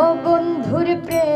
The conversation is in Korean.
অবন্ধুর প্রেম